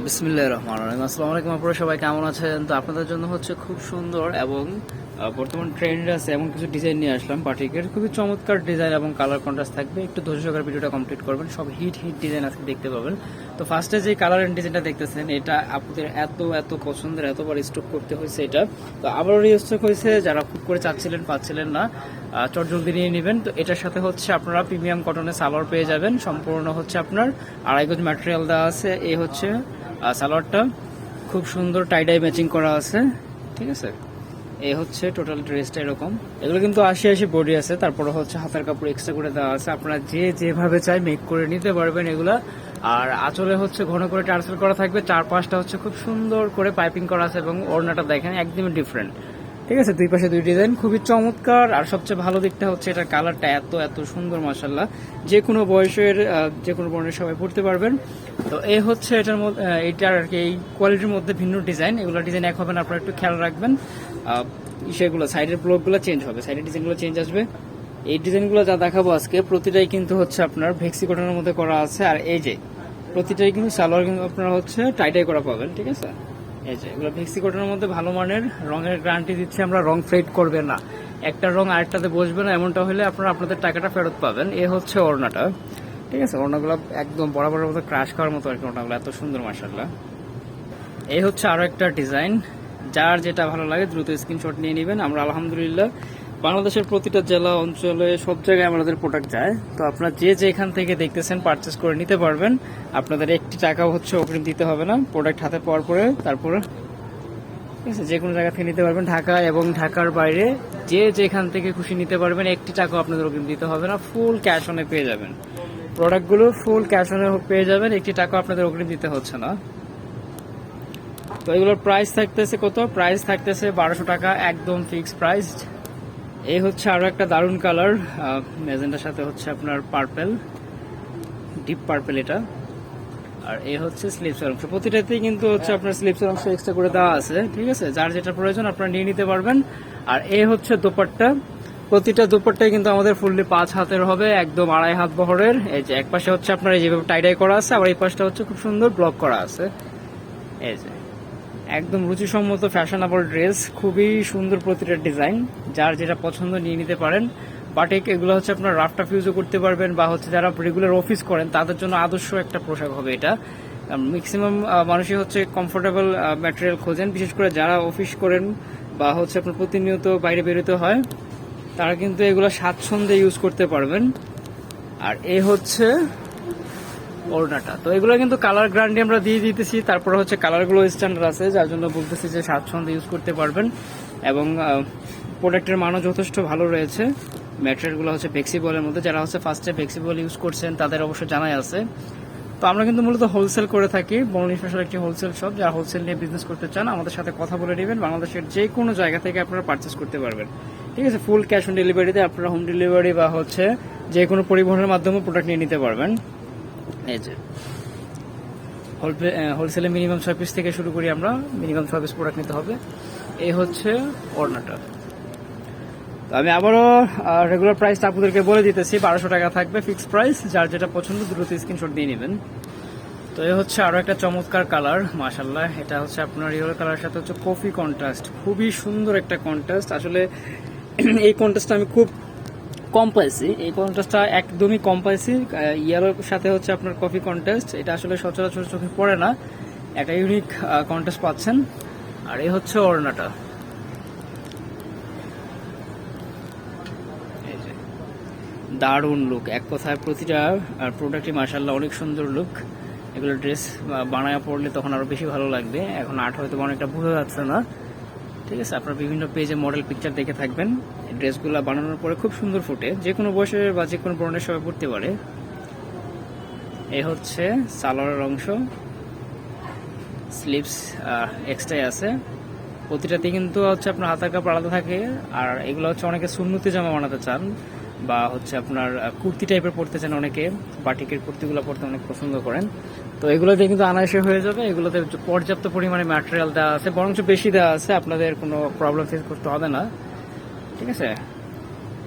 বিসমিল্লাহ রহমান রহিম। আসসালামু আলাইকুম আপনারা সবাই কেমন আছেন? তো আপনাদের জন্য হচ্ছে খুব সুন্দর এবং বর্তমান ট্রেন্ড আছে এমন কিছু ডিজাইন নিয়ে আসলাম বাটিকের খুবই চমৎকার ডিজাইন এবং কালার কন্ট্রাস্ট থাকবে। একটু ধৈর্য সহকারে ভিডিওটা কমপ্লিট করবেন, সব হিট হিট ডিজাইন আজকে দেখতে পাবেন। তো ফার্স্টে যে কালার এন্ড ডিজাইনটা দেখতেছেন, এটা আপনাদের এত এত পছন্দের, এতবার স্টক করতে হয়েছে এটা। তো আবারও রিস্টক হয়েছে, যারা খুব করে চাচ্ছিলেন, পাচ্ছিলেন না। আহ, চট জলদি নিয়ে নেবেন। তো এটার সাথে হচ্ছে আপনারা প্রিমিয়াম কটনের সালোয়ার পেয়ে যাবেন। সম্পূর্ণ হচ্ছে আপনার আড়াই গজ ম্যাটেরিয়াল দেওয়া আছে। এই হচ্ছে সালোয়ারটা। খুব সুন্দর টাইডাই ম্যাচিং করা আছে। ঠিক আছে? এই হচ্ছে টোটাল ড্রেসটা এরকম। এগুলো কিন্তু আশি আশি বডি আছে। তারপরে হচ্ছে হাতার কাপড় এক্সট্রা করে দেওয়া আছে। আপনারা যে যেভাবে চাই মেক করে নিতে পারবেন এগুলা। আর আঁচলে হচ্ছে ঘন করে টার্সেল করা থাকবে। চার পাঁচটা হচ্ছে খুব সুন্দর করে পাইপিং করা আছে এবং ওড়নাটা দেখেন একদমই ডিফারেন্ট ঠিক আছে? দুই পাশে দুই ডিজাইন খুবই চমৎকার। আর সবচেয়ে ভালো দিকটা হচ্ছে এটা কালারটা এত এত সুন্দর মাসাল্লাহ যে কোনো বয়সের যে কোনো বর্ণের সবাই পড়তে পারবেন। তো এই হচ্ছে এটার মধ্যে এইটার আর কি, এই কোয়ালিটির মধ্যে ভিন্ন ডিজাইন এগুলো ডিজাইন এক হবে না, আপনারা একটু খেয়াল রাখবেন। সেগুলো সাইডের ব্লকগুলো চেঞ্জ হবে। সাইডের ডিজাইনগুলো চেঞ্জ আসবে। এই ডিজাইনগুলো যা দেখাবো আজকে, প্রতিটাই কিন্তু হচ্ছে আপনার ভেক্সি কটনের মধ্যে করা আছে। আর এই যে, প্রতিটাই কিন্তু সালোয়ার কিন্তু আপনারা হচ্ছে টাইটাই করা পাবেন, ঠিক আছে? এই যে, এগুলো ভেক্সি মধ্যে ভালো মানের, রঙের গ্যারান্টি দিচ্ছি আমরা, রং ফেড করবে না। একটা রং আরেকটাতে বসবে না, এমনটা হলে আপনারা আপনাদের টাকাটা ফেরত পাবেন। এ হচ্ছে ওড়নাটা। ঠিক আছে, ওড়নাগুলো একদম বরাবরের মতো ক্রাশ করার মতো আর কি ওড়নাগুলো, এত সুন্দর মাসাল্লাহ এই হচ্ছে আরও একটা ডিজাইন যার যেটা ভালো লাগে দ্রুত স্ক্রিনশট নিয়ে নেবেন। আমরা আলহামদুলিল্লাহ বাংলাদেশের প্রতিটা জেলা অঞ্চলে সব জায়গায় আমাদের প্রোডাক্ট যায়। তো আপনারা যে যেখান থেকে দেখতেছেন পারচেস করে নিতে পারবেন। আপনাদের একটি টাকাও হচ্ছে অগ্রিম দিতে হবে না। প্রোডাক্ট হাতে পাওয়ার পরে তারপরে ঠিক আছে, যে কোনো জায়গা থেকে নিতে পারবেন। ঢাকা এবং ঢাকার বাইরে যে যেখান থেকে খুশি নিতে পারবেন, একটি টাকাও আপনাদের অগ্রিম দিতে হবে না। ফুল ক্যাশ অনে পেয়ে যাবেন। প্রোডাক্টগুলো ফুল ক্যাশ অনে পেয়ে যাবেন। একটি টাকাও আপনাদের অগ্রিম দিতে হচ্ছে না। তো এগুলোর প্রাইস থাকতেছে কত? প্রাইস থাকতেছে বারোশো টাকা, একদম ফিক্সড প্রাইস এই হচ্ছে আরও একটা দারুণ কালার ম্যাজেন্টার সাথে হচ্ছে আপনার পার্পেল, ডিপ পার্পেল এটা। আর এই হচ্ছে স্লিপসের অংশ। প্রতিটাতেই কিন্তু হচ্ছে আপনার স্লিপসের অংশ এক্সট্রা করে দেওয়া আছে, ঠিক আছে? যার যেটা প্রয়োজন আপনারা নিয়ে নিতে পারবেন। আর এই হচ্ছে দোপাট্টা। প্রতিটা দুপাট্টাই কিন্তু আমাদের ফুললি পাঁচ হাতের হবে, একদম আড়াই হাত বহরের। এই যে এক পাশে হচ্ছে আপনার এই যেভাবে টাইডাই করা আছে, আবার এই পাশটা হচ্ছে খুব সুন্দর ব্লক করা আছে। এই যে। একদম রুচিসম্মত ফ্যাশনেবল ড্রেস খুবই সুন্দর প্রতিটা ডিজাইন যার যেটা পছন্দ নিয়ে নিতে পারেন। বাটিক এগুলো হচ্ছে আপনার রাফটা ফিউজও করতে পারবেন বা হচ্ছে যারা রেগুলার অফিস করেন, তাদের জন্য আদর্শ একটা পোশাক হবে এটা। ম্যাক্সিমাম মানুষই হচ্ছে কমফোর্টেবল ম্যাটেরিয়াল খোঁজেন। বিশেষ করে যারা অফিস করেন বা হচ্ছে আপনার প্রতিনিয়ত বাইরে বেরোতে হয়, তারা কিন্তু এগুলো স্বাচ্ছন্দ্যে ইউজ করতে পারবেন। আর এ হচ্ছে ওড়নাটা। তো এগুলো কিন্তু কালার গ্যারান্টি আমরা দিয়ে দিতেছি। তারপরে হচ্ছে কালারগুলো স্ট্যান্ডার্ড আছে, যার জন্য বলতেছি যে স্বাচ্ছন্দ্য ইউজ করতে পারবেন। এবং প্রোডাক্টের মানও যথেষ্ট ভালো রয়েছে। ম্যাটেরিয়ালগুলো হচ্ছে ফ্লেক্সিবলের মধ্যে। যারা হচ্ছে ফার্স্টে ফ্লেক্সিবল ইউজ করছেন, তাদের অবশ্য জানাই আছে। তো আমরা কিন্তু মূলত হোলসেল করে থাকি। বর্ণী স্পেশাল একটি হোলসেল শপ যারা হোলসেল নিয়ে বিজনেস করতে চান, আমাদের সাথে কথা বলে নেবেন। বাংলাদেশের যে কোনো জায়গা থেকে আপনারা পারচেস করতে পারবেন। ঠিক আছে? ফুল ক্যাশ অন ডেলিভারিতে আপনারা হোম ডেলিভারি বা হচ্ছে যে কোনো পরিবহনের মাধ্যমে প্রোডাক্ট নিয়ে নিতে পারবেন। এই যে। হোলসেলে মিনিমাম ছয় পিস থেকে শুরু করি আমরা মিনিমাম ছয় পিস প্রোডাক্ট নিতে হবে। এই হচ্ছে ওড়নাটা। তো আমি আবারও রেগুলার প্রাইসটা আপনাদেরকে বলে দিতেছি, বারোশো টাকা থাকবে ফিক্সড প্রাইস যার যেটা পছন্দ দ্রুত স্ক্রিনশট দিয়ে নেবেন। তো এ হচ্ছে আরও একটা চমৎকার কালার মাশাল্লাহ এটা হচ্ছে আপনার ইয়েলো কালার সাথে হচ্ছে কফি কন্ট্রাস্ট খুবই সুন্দর একটা কন্ট্রাস্ট আসলে এই কন্ট্রাস্টটা আমি খুব কম পাইছি। এই কন্ট্রাস্টটা একদমই কম পাইছি। ইয়েলোর সাথে হচ্ছে আপনার কফি কন্টেস্ট এটা আসলে সচরাচর চোখে পড়ে না। একটা ইউনিক কন্টেস্ট পাচ্ছেন। আর এই হচ্ছে এই দারুণ লুক এক কথায় প্রতিটা প্রোডাক্টই মার্শাল্লাহ অনেক সুন্দর লুক এগুলো ড্রেস বানায় পড়লে তখন আরও বেশি ভালো লাগবে। এখন আর্ট হয়তো অনেকটা বোঝা যাচ্ছে না। ঠিক আছে? আপনার বিভিন্ন পেজে মডেল পিকচার দেখে থাকবেন। ড্রেসগুলো বানানোর পরে খুব সুন্দর ফুটে। যে কোনো বয়সের বা যে কোনো বর্ণের সবাই পড়তে পারে। এ হচ্ছে সালোয়ারের অংশ। স্লিপস এক্সট্রাই আছে। প্রতিটাতে কিন্তু হচ্ছে আপনার হাতার কাপড় আলাদা থাকে। আর এগুলো হচ্ছে অনেকে সুন্নতি জামা বানাতে চান। বা হচ্ছে আপনার কুর্তি টাইপের পড়তে চান অনেকে, বাটিকের কুর্তিগুলো পড়তে অনেক পছন্দ করেন। তো এগুলোতে কিন্তু আনায়াসে হয়ে যাবে, এগুলোতে পর্যাপ্ত পরিমাণে ম্যাটেরিয়াল দেওয়া আছে, বরঞ্চ বেশি দেওয়া আছে, আপনাদের কোনো প্রবলেম ফেস করতে হবে না। ঠিক আছে?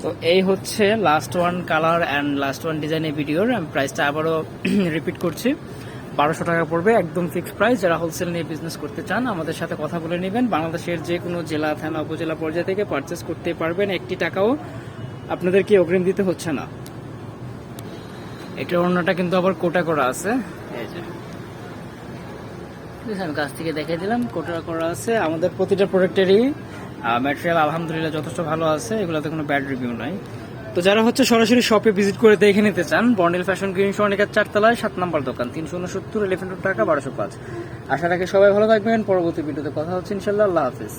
তো এই হচ্ছে last one colour and last one ডিজাইনের ভিডিওর আমি প্রাইসটা আবারও রিপিট করছি। বারোশো টাকা পড়বে, একদম ফিক্স প্রাইস যারা হোলসেল নিয়ে বিজনেস করতে চান, আমাদের সাথে কথা বলে নেবেন। বাংলাদেশের যে কোনো জেলা, থানা, উপজেলা পর্যায় থেকে পারচেস করতে পারবেন একটি টাকাও। আপনাদেরকে অগ্রিম দিতে হচ্ছে না? এটা অন্যটা কিন্তু আবার কোটা করা আছে। এই যে। আমি কাছ থেকে দেখে দিলাম কোটা করা আছে। আমাদের প্রতিটা প্রোডাক্টেরই ম্যাটেরিয়াল আলহামদুলিল্লাহ যথেষ্ট ভালো আছে এগুলোতে কোনো ব্যাড রিভিউ নাই। তো যারা হচ্ছে সরাসরি শপে ভিজিট করে দেখে নিতে চান বন্ডেল ফ্যাশন গ্রিন সনিকার চারতলায় সাত নম্বর দোকান তিনশো উনসত্তর এলিফেন্ট টাকা বারোশো পাঁচ। আশা রাখি সবাই ভালো থাকবেন পরবর্তী ভিডিওতে কথা হচ্ছে ইনশাল্লাহ আল্লাহ হাফিজ।